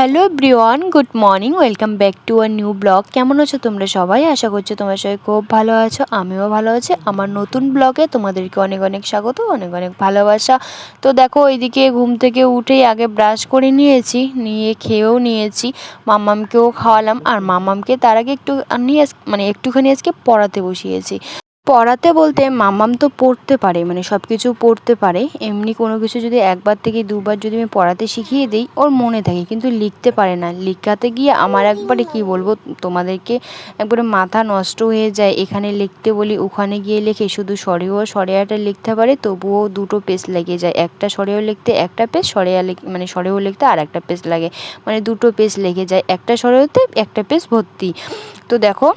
Hello ব্রিওয়ান, good morning, welcome back to our new blog. কেমন আছো তোমরা সবাই? আশা করছ তোমার সবাই খুব ভালো আছো, আমিও ভালো আছি। আমার নতুন ব্লগে তোমাদেরকে অনেক অনেক স্বাগত, অনেক অনেক ভালোবাসা। তো দেখো, ওইদিকে ঘুম থেকে উঠেই আগে ব্রাশ করে নিয়েছি, নিয়ে খেয়েও নিয়েছি। মামামকেও খাওয়ালাম, আর মামামকে তার আগে একটু নিয়ে মানে একটুখানি আজকে পড়াতে বসিয়েছি। পড়াতে বলতে মাম্মাম তো পড়তে পারে মানে সব কিছু পড়তে পারে। এমনি কোনো কিছু যদি একবার থেকে দুবার যদি আমি পড়াতে শিখিয়ে দিই, ওর মনে থাকে, কিন্তু লিখতে পারে না। লিখাতে গিয়ে আমার একবারে কি বলব, তোমাদেরকে একবারে মাথা নষ্ট হয়ে যায়। এখানে লিখতে বলি, ওখানে গিয়ে লেখে, শুধু সরেও সরেয়াটা লিখতে পারে, তবুও দুটো পেজ লেগে যায়। একটা সরেও লিখতে, একটা পেজ সরেয়া মানে সরেও লিখতে আর একটা পেজ লাগে। মানে দুটো পেজ লেগে যায়, একটা সরেওতে, একটা পেজ ভর্তি। তো দেখো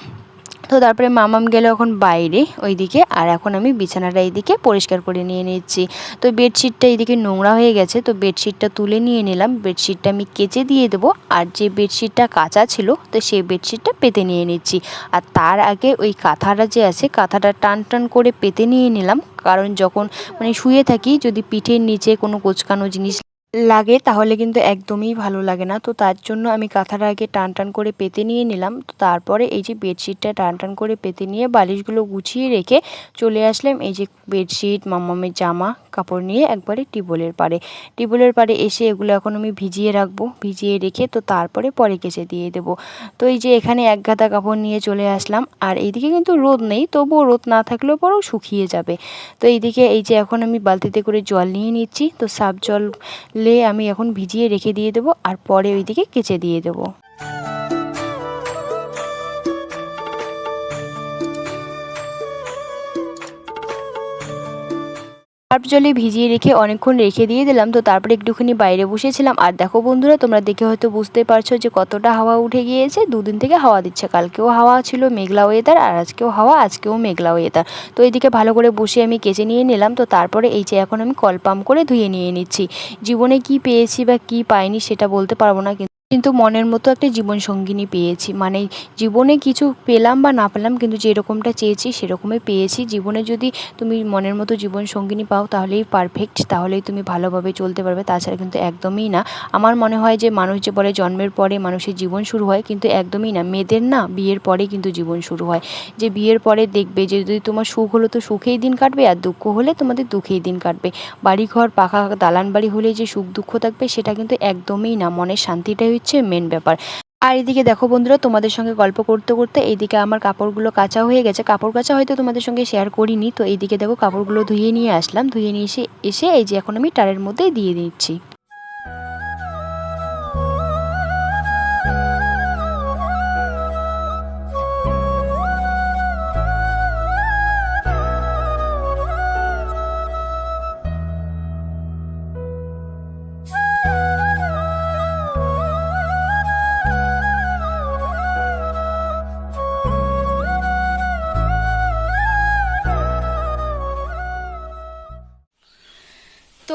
তো তারপরে মামাম গেল এখন বাইরে ওইদিকে, আর এখন আমি বিছানাটা এইদিকে পরিষ্কার করে নিয়ে নিচ্ছি। তো বেডশিটটা এইদিকে নোংরা হয়ে গেছে, তো বেডশিটটা তুলে নিয়ে নিলাম। বেডশিটটা আমি কেচে দিয়ে দেবো, আর যে বেডশিটটা কাঁচা ছিল, তো সেই বেডশিটটা পেতে নিয়ে নিচ্ছি। আর তার আগে ওই কাঁথাটা যে আছে, কাঁথাটা টান টান করে পেতে নিয়ে নিলাম। কারণ যখন মানে শুয়ে থাকি, যদি পিঠের নিচে কোনো কোচকানো জিনিস লাগে, তাহলে কিন্তু একদমই ভালো লাগে না। তো তার জন্য আমি কাঁথাটা আগে টান টান করে পেতে নিয়ে নিলাম। তো তারপরে এই যে বেডশিটটা টান টান করে পেতে নিয়ে বালিশগুলো গুছিয়ে রেখে চলে আসলাম। এই যে বেডশিট, মামামের জামা কাপড় নিয়ে একবারে টিবলের পাড়ে। টিবলের পাড়ে এসে এগুলো এখন আমি ভিজিয়ে রাখব, ভিজিয়ে রেখে তো তারপরে পরে কেচে দিয়ে দেবো। তো এই যে এখানে এক গাদা কাপড় নিয়ে চলে আসলাম, আর এইদিকে কিন্তু রোদ নেই, তবুও রোদ না থাকলেও পরেও শুকিয়ে যাবে। তো এইদিকে এই যে এখন আমি বালতিতে করে জল নিয়ে নিচ্ছি, তো সাব জল লে আমি এখন ভিজিয়ে রেখে দিয়ে দেবো, আর পরে ওইদিকে কেচে দিয়ে দেবো। সার্ফ জলে ভিজিয়ে রেখে অনেকক্ষণ রেখে দিয়ে দিলাম। তো তারপরে একটুখানি বাইরে বসেছিলাম। আর দেখো বন্ধুরা, তোমরা দেখে হয়তো বুঝতে পারছ যে কতটা হাওয়া উঠে গিয়েছে। দুদিন থেকে হাওয়া দিচ্ছে। কালকেও হাওয়া ছিল, মেঘলা ওয়েদার আর আজকেও হাওয়া, আজকেও মেঘলা ওয়েদার তো এইদিকে ভালো করে বসে আমি কেচে নিয়ে নিলাম। তো তারপরে এই যে এখন আমি কল পাম্প করে ধুয়ে নিয়ে নিচ্ছি। জীবনে কি পেয়েছি বা কি পাইনি সেটা বলতে পারব না কিন্তু মনের মতো একটা জীবনসঙ্গিনী পেয়েছি। মানে জীবনে কিছু পেলাম বা না পেলাম, কিন্তু যেরকমটা চেয়েছি, সেরকমই পেয়েছি। জীবনে যদি তুমি মনের মতো জীবনসঙ্গিনী পাও, তাহলেই পারফেক্ট তাহলেই তুমি ভালোভাবে চলতে পারবে। তাছাড়া কিন্তু একদমই না। আমার মনে হয় যে, মানুষ যে বলে জন্মের পরে মানুষের জীবন শুরু হয়, কিন্তু একদমই না। মেয়েদের না, বিয়ের পরে কিন্তু জীবন শুরু হয়। যে বিয়ের পরে দেখবে যে, যদি তোমার সুখ হলো তো সুখেই দিন কাটবে, আর দুঃখ হলে তোমাদের দুঃখেই দিন কাটবে। বাড়ি ঘর পাখা দালান বাড়ি হলে যে সুখ দুঃখ থাকবে, সেটা কিন্তু একদমই না। মনের শান্তিটাই হচ্ছে মেন ব্যাপার। আর এদিকে দেখো বন্ধুরা, তোমাদের সঙ্গে গল্প করতে করতে এইদিকে আমার কাপড়গুলো কাঁচা হয়ে গেছে। কাপড় কাঁচা হয়তো তোমাদের সঙ্গে শেয়ার করিনি, তো এইদিকে দেখো কাপড়গুলো ধুয়ে নিয়ে আসলাম। ধুয়ে নিয়ে এসে এসে এই যে এখন আমি টারের মধ্যে দিয়ে দিচ্ছি।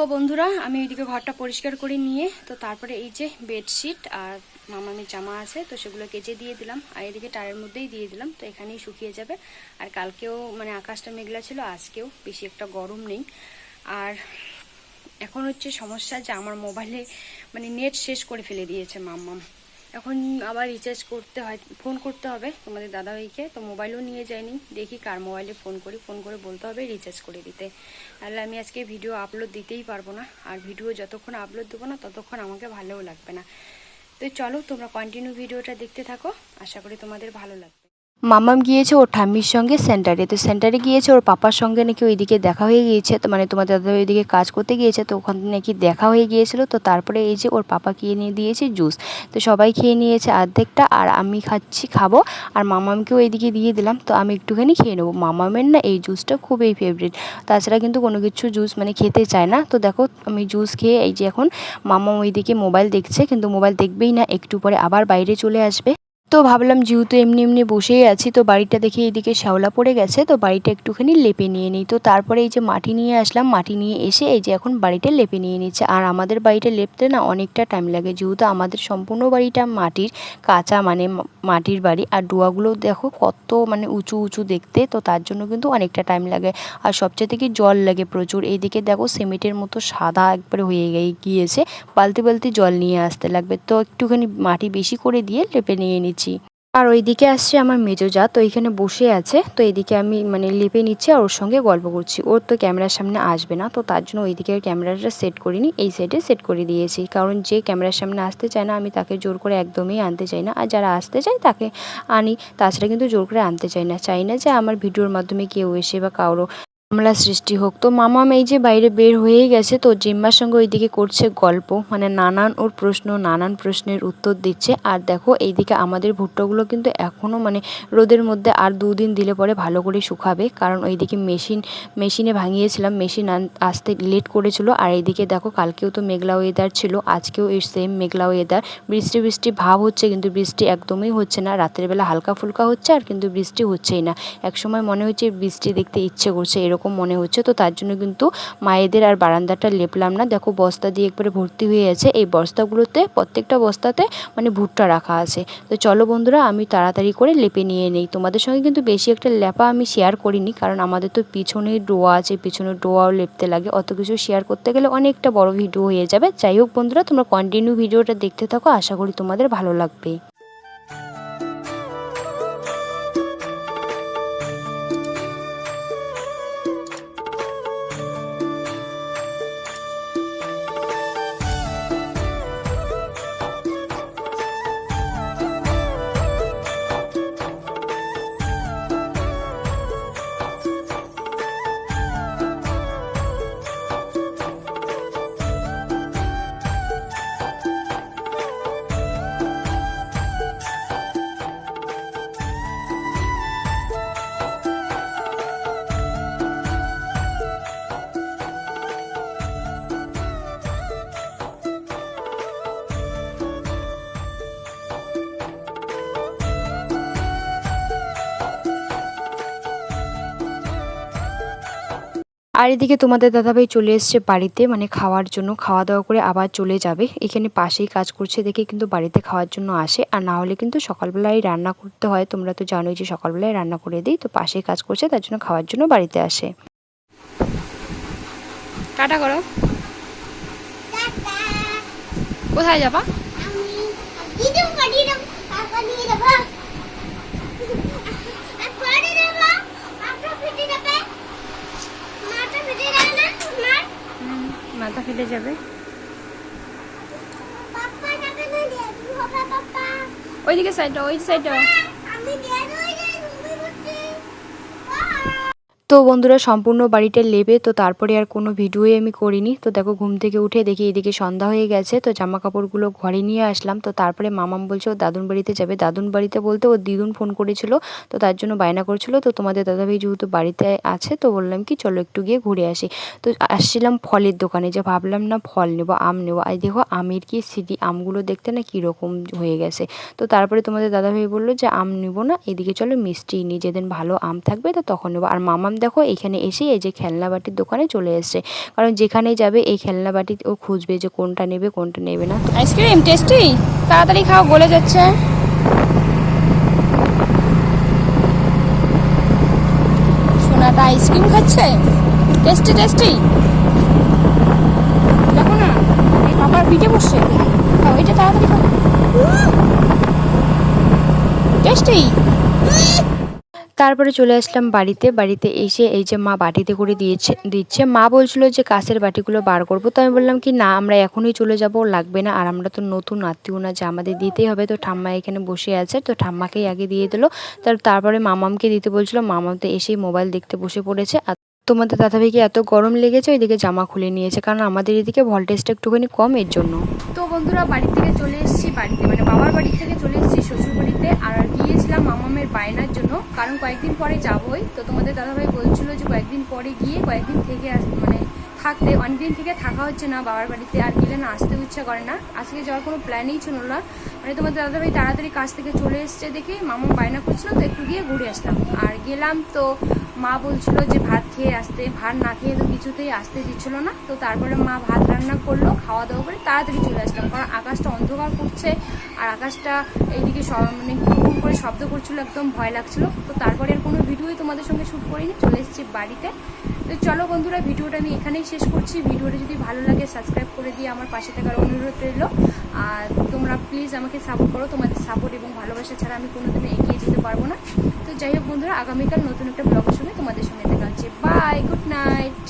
তো বন্ধুরা, আমি ওইদিকে ঘরটা পরিষ্কার করে নিয়ে, তো তারপরে এই যে বেডশিট আর মামামি জামা আছে, তো সেগুলো কেচে দিয়ে দিলাম। আর এদিকে টায়ারের মধ্যেই দিয়ে দিলাম, তো এখানেই শুকিয়ে যাবে। আর কালকেও মানে আকাশটা মেঘলা ছিল, আজকেও বেশি একটা গরম নেই। আর এখন হচ্ছে সমস্যা যে আমার মোবাইলে মানে নেট শেষ করে ফেলে দিয়েছে মাম্মাম এখন আবার রিচার্জ করতে হয় ফোন করতে হবে তোমাদের দাদাভাইকে। তো মোবাইলও নিয়ে যায়নি দেখি কার মোবাইলে ফোন করি। ফোন করে বলতে হবে রিচার্জ করে দিতে। তাহলে আমি আজকে ভিডিও আপলোড দিতেই পারব না। আর ভিডিও যতক্ষণ আপলোড দেবো না, ততক্ষণ আমাকে ভালোও লাগবে না। তো চলো তোমরা কন্টিনিউ ভিডিওটা দেখতে থাকো। আশা করি তোমাদের ভালো লাগবে। মামাম গিয়েছে, ওর ঠাম্মির সঙ্গে সেন্টারে। তো সেন্টারে গিয়েছে, ওর পাপার সঙ্গে নাকি ওইদিকে দেখা হয়ে গিয়েছে। তো মানে তোমাদের দাদা ওইদিকে কাজ করতে গিয়েছে, তো ওখান নাকি দেখা হয়ে গিয়েছিল। তো তারপরে এই যে ওর পাপা খেয়ে নিয়ে দিয়েছে জুস। তো সবাই খেয়ে নিয়েছে অর্ধেকটা আর আমি খাচ্ছি, খাব। আর মামামকেও এইদিকে দিয়ে দিলাম, তো আমি একটুখানি খেয়ে নেব। মামামের না এই জুসটা খুবই ফেভারিট তাছাড়া কিন্তু কোনো কিছু জুস মানে খেতে চায় না। তো দেখো, আমি জুস খেয়ে এই যে এখন মামাম ওইদিকে মোবাইল দেখছে, কিন্তু মোবাইল দেখবেই না, একটু পরে আবার বাইরে চলে আসবে। তো ভাবলাম যেহেতু এমনি এমনি বসেই আছি, তো বাড়িটা দেখে এদিকে শ্যাওলা পড়ে গেছে, তো বাড়িটা একটুখানি লেপে নিয়ে নিই। তো তারপরে এই যে মাটি নিয়ে আসলাম, মাটি নিয়ে এসে এই যে এখন বাড়িটা লেপে নিয়ে নিচ্ছে। আর আমাদের বাড়িটা লেপতে না অনেকটা টাইম লাগে, যেহেতু আমাদের সম্পূর্ণ বাড়িটা মাটির, কাঁচা মানে মাটির বাড়ি। আর ডোয়াগুলো দেখো কত মানে উঁচু উঁচু দেখতে, তো তার জন্য কিন্তু অনেকটা টাইম লাগে। আর সবচেয়ে থেকে জল লাগে প্রচুর, এইদিকে দেখো সিমেন্টের মতো সাদা একবারে হয়ে গে- গিয়েছে, বালতি বালতি জল নিয়ে আসতে লাগবে। তো একটুখানি মাটি বেশি করে দিয়ে লেপে নিয়ে নিচ্ছি। আর ওইদিকে আসছে আমার মেজো যা, তো এইখানে বসে আছে। তো এদিকে আমি মানে লেপে নিচ্ছি আর ওর সঙ্গে গল্প করছি। ওর তো ক্যামেরার সামনে আসবে না, তো তার জন্য ওইদিকে ক্যামেরাটা সেট করিনি। এই সাইডে সেট করে দিয়েছি। কারণ যে ক্যামেরার সামনে আসতে চায় না, আমি তাকে জোর করে একদমই আনতে চাই না। আর যারা আসতে চায় তাকে আনি, তাছাড়া কিন্তু জোর করে আনতে চাই না। চাই না যে আমার ভিডিওর মাধ্যমে কেউ এসে বা কারও মামলা সৃষ্টি হোক। তো মামাম এই যে বাইরে বের হয়েই গেছে, তো জিম্মার সঙ্গে ওইদিকে করছে গল্প। মানে নানান ওর প্রশ্ন, নানান প্রশ্নের উত্তর দিচ্ছে। আর দেখো, এইদিকে আমাদের ভুট্টোগুলো কিন্তু এখনও মানে রোদের মধ্যে আর দুদিন দিলে পরে ভালো করে শুকাবে। কারণ ওইদিকে মেশিন, মেশিনে ভাঙিয়েছিলাম, মেশিন আসতে লেট করেছিল। আর এইদিকে দেখো, কালকেও তো মেঘলা ওয়েদার ছিল, আজকেও এই সেম মেঘলা ওয়েদার বৃষ্টি বৃষ্টি ভাব হচ্ছে, কিন্তু বৃষ্টি একদমই হচ্ছে না। রাতের বেলা হালকা ফুলকা হচ্ছে, আর কিন্তু বৃষ্টি হচ্ছেই না। একসময় মনে হচ্ছে বৃষ্টি দেখতে ইচ্ছে করছে, এরকম মনে হচ্ছে। তো তার জন্য কিন্তু মায়েদের আর বারান্দাটা লেপলাম না। দেখো বস্তা দিয়ে একবারে ভর্তি হয়ে আছে এই বস্তাগুলোতে, প্রত্যেকটা বস্তাতে মানে ভুট্টা রাখা আছে। তো চলো বন্ধুরা, আমি তাড়াতাড়ি করে লেপে নিয়ে নেই। তোমাদের সঙ্গে কিন্তু বেশি একটা লেপা আমি শেয়ার করিনি, কারণ আমাদের তো পিছনে ডোয়া আছে, পিছনে ডোয়াও লেপতে লাগে। অত কিছু শেয়ার করতে গেলে অনেকটা বড় ভিডিও হয়ে যাবে। যাই হোক বন্ধুরা, তোমরা কন্টিনিউ ভিডিওটা দেখতে থাকো। আশা করি তোমাদের ভালো লাগবে। আর এদিকে তোমাদের দাদাভাই চলে এসছে বাড়িতে মানে খাওয়ার জন্য খাওয়া দাওয়া করে আবার চলে যাবে। এখানে পাশেই কাজ করছে দেখে কিন্তু বাড়িতে খাওয়ার জন্য আসে। আর না হলে কিন্তু সকালবেলায় রান্না করতে হয়। তোমরা তো জানোই যে সকালবেলায় রান্না করে দিই তো পাশেই কাজ করছে তার জন্য খাওয়ার জন্য বাড়িতে আসে। টাটা করো। কোথায় যাবা দিদি পাঠিয়ে দাও পাঠিয়ে দেবো আর পরে দেবো আপনার ফিটে যাবে মাথা ফিটে যাবে না তোমার মাথা ফেলে যাবে। ওইদিকে সাইডটা ওই সাইডটা আমি দিয়ে দই যাই তুমি বলছি তো বন্ধুরা, সম্পূর্ণ বাড়িটা লেবে তো তারপরে আর কোনো ভিডিওই আমি করিনি। তো দেখো, ঘুম থেকে উঠে দেখি এদিকে সন্ধ্যা হয়ে গেছে, তো জামা কাপড়গুলো ঘরে নিয়ে আসলাম। তো তারপরে মামাম বলছে, ও দাদুন বাড়িতে যাবে। দাদুন বাড়িতে বলতে ও দিদুন ফোন করেছিল, তো তার জন্য বায়না করছিল। তো তোমাদের দাদাভাই যেহেতু বাড়িতে আছে, তো বললাম কি, চলো একটু গিয়ে ঘুরে আসি। তো আসছিলাম ফলের দোকানে, যে ভাবলাম না ফল নেব, আম নেব। আর দেখো, আমের কি সিডি আমগুলো দেখতে না কীরকম হয়ে গেছে। তো তারপরে তোমাদের দাদাভাই বলল যে, আম নেব না, এদিকে চলো মিষ্টি নিই যেদিন ভালো আম থাকবে তো তখন নেব। আর মামাম দেখো এখানে এসে এই যে খেলনা বাটির দোকানে চলে এসছে। কারণ যেখানেই যাবে এই খেলনা বাটি ও খুঁজবে যে কোনটা নেবে কোনটা নেবে না। আইসক্রিম টেস্টি তাড়াতাড়ি খাও, গলে যাচ্ছে। সোনাটা আইসক্রিম খাচ্ছে? টেস্টি টেস্টি দেখো না বাবার পিঠে বসছে। খাও, এটা তাড়াতাড়ি খাও। টেস্টি তারপরে চলে আসলাম বাড়িতে। বাড়িতে এসে এই যে মা বাটিতে করে দিয়েছে, দিচ্ছে। মা বলছিল যে কাঁচের বাটিগুলো বার করব। তো আমি বললাম কি, না, আমরা এখনই চলে যাব লাগবে না। আর আমরা তো নতুন আত্মীয় না, যে আমাদের দিতেই হবে। তো ঠাম্মা এখানে বসে আছে। তো ঠাম্মাকেই আগে দিয়ে দিল। তার, তারপরে মামামকে দিতে বলছিল। মামাম তো এসেই মোবাইল দেখতে বসে পড়েছে। আর তোমাদের দাদাভাইকে এত গরম লেগেছে, ওইদিকে জামা খুলে নিয়েছে। কারণ আমাদের এদিকে ভোল্টেজটা একটুখানি কম এর জন্য। তো বন্ধুরা বাড়ি থেকে চলে এসেছি বাড়িতে। মানে বাবার বাড়ি থেকে চলে এসেছি শ্বশুর বাড়িতে আর গিয়েছিলাম মামামের বায়নার জন্য। কারণ কয়েকদিন পরে যাবই। তো তোমাদের দাদাভাই বলছিল যে কয়েকদিন পরে গিয়ে কয়েকদিন থেকে মানে থাকতে, অনেকদিন থেকে থাকা হচ্ছে না বাবার বাড়িতে, আর গেলে না আসতেও ইচ্ছা করে না। আজকে যাওয়ার কোনো প্ল্যানই ছিল না। মানে তোমাদের দাদাভাই তাড়াতাড়ি কাজ থেকে চলে এসছে দেখে মামা বায়না করছিল, তো একটু গিয়ে ঘুরে আসলাম। আর গেলাম তো মা বলছিল যে ভাত খেয়ে আসতে, ভাত না খেয়ে তো কিছুতেই আসতে দিচ্ছিল না। তো তারপরে মা ভাত রান্না করল, খাওয়া দাওয়া করে তাড়াতাড়ি চলে আসলাম। কারণ আকাশটা অন্ধকার করছে, আর আকাশটা এইদিকে সব মানে কুকুর করে শব্দ করছিল, একদম ভয় লাগছিল। তো তারপরে আর কোনো ভিডিওই তোমাদের সঙ্গে শ্যুট করিনি, চলে এসেছি বাড়িতে। তো চলো বন্ধুরা, ভিডিওটা আমি এখানেই শেষ করছি। ভিডিওটা যদি ভালো লাগে সাবস্ক্রাইব করে দিয়ে আমার পাশে থাকার অনুরোধ রইল। আর তোমরা প্লিজ আমাকে সাপোর্ট করো। তোমাদের সাপোর্ট এবং ভালোবাসা ছাড়া আমি কোনোদিনও এগিয়ে যেতে পারব না। তো যাই হোক বন্ধুরা, আগামীকাল নতুন একটা ব্লগের সঙ্গে তোমাদের সঙ্গে দেখা হচ্ছে। Bye good night